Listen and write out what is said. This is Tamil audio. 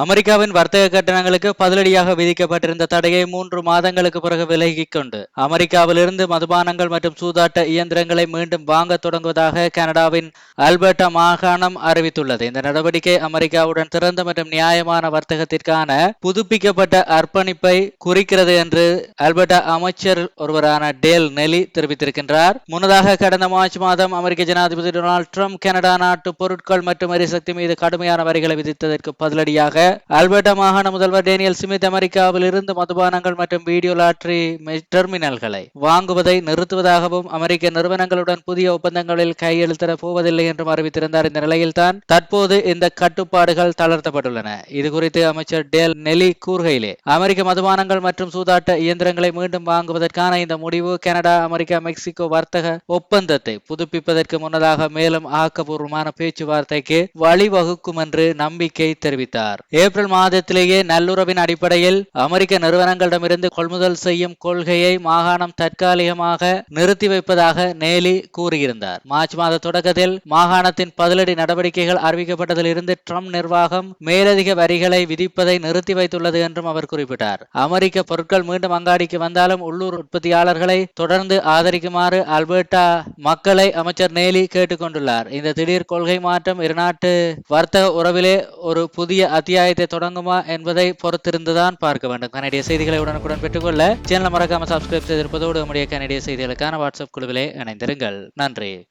அமெரிக்காவின் வர்த்தக கட்டணங்களுக்கு பதிலடியாக விதிக்கப்பட்டிருந்த தடையை மூன்று மாதங்களுக்கு பிறகு விலகிக் கொண்டு அமெரிக்காவிலிருந்து மதுபானங்கள் மற்றும் சூதாட்ட இயந்திரங்களை மீண்டும் வாங்க தொடங்குவதாக கனடாவின் அல்பர்டா மாகாணம் அறிவித்துள்ளது. இந்த நடவடிக்கை அமெரிக்காவுடன் திறந்த மற்றும் நியாயமான வர்த்தகத்திற்கான புதுப்பிக்கப்பட்ட அர்ப்பணிப்பை குறிக்கிறது என்று அல்பர்டா அமைச்சர் ஒருவரான டேல் நெலி தெரிவித்திருக்கின்றார். முன்னதாக கடந்த மார்ச் மாதம் அமெரிக்க ஜனாதிபதி டொனால்டு ட்ரம்ப் கனடா நாட்டு பொருட்கள் மற்றும் எரிசக்தி மீது கடுமையான வரிகளை விதித்ததற்கு பதிலடியாக அல்பர்டா மாகாண முதல்வர் டேனியல் ஸ்மித் அமெரிக்காவில் இருந்து மதுபானங்கள் மற்றும் வீடியோ லாட்ரி டெர்மினல்களை வாங்குவதை நிறுத்துவதாகவும் அமெரிக்க நிறுவனங்களுடன் புதிய ஒப்பந்தங்களில் கையெழுத்திட போவதில்லை என்றும் அறிவித்திருந்தார். இந்த நிலையில்தான் தற்போது இந்த கட்டுப்பாடுகள் தளர்த்தப்பட்டுள்ளன. இது குறித்து அமைச்சர் டேல் நெலி கூறுகையிலே அமெரிக்க மதுபானங்கள் மற்றும் சூதாட்ட இயந்திரங்களை மீண்டும் வாங்குவதற்கான இந்த முடிவு கனடா அமெரிக்கா மெக்சிகோ வர்த்தக ஒப்பந்தத்தை புதுப்பிப்பதற்கு முன்னதாக மேலும் ஆக்கப்பூர்வமான பேச்சுவார்த்தைக்கு வழிவகுக்கும் என்று நம்பிக்கை தெரிவித்தார். ஏப்ரல் மாதத்திலேயே நல்லுறவின் அடிப்படையில் அமெரிக்க நிறுவனங்களிடமிருந்து கொள்முதல் செய்யும் கொள்கையை மாகாணம் தற்காலிகமாக நிறுத்தி வைப்பதாக நேலி கூறியிருந்தார். மார்ச் மாத தொடக்கத்தில் மாகாணத்தின் பதிலடி நடவடிக்கைகள் அறிவிக்கப்பட்டதிலிருந்து ட்ரம்ப் நிர்வாகம் மேலதிக வரிகளை விதிப்பதை நிறுத்தி வைத்துள்ளது என்றும் அவர் குறிப்பிட்டார். அமெரிக்க பொருட்கள் மீண்டும் அங்காடிக்கு வந்தாலும் உள்ளூர் உற்பத்தியாளர்களை தொடர்ந்து ஆதரிக்குமாறு அல்பர்டா மக்களை அமைச்சர் நேலி கேட்டுக்கொண்டுள்ளார். இந்த திடீர் கொள்கை மாற்றம் இருநாட்டு வர்த்தக உறவிலே ஒரு புதிய அத்தியாயத்தை தொடங்குமா என்பதை பொறுத்திருந்துதான் பார்க்க வேண்டும். கனடிய செய்திகளை உடனுக்குடன் பெற்றுக்கொள்ள சேனலை மறக்காம சப்ஸ்கிரைப் செய்திருப்பதோடு நம்முடைய கனடிய செய்திகளுக்கான வாட்ஸ்அப் குழுவிலே இணைந்திருங்கள். நன்றி.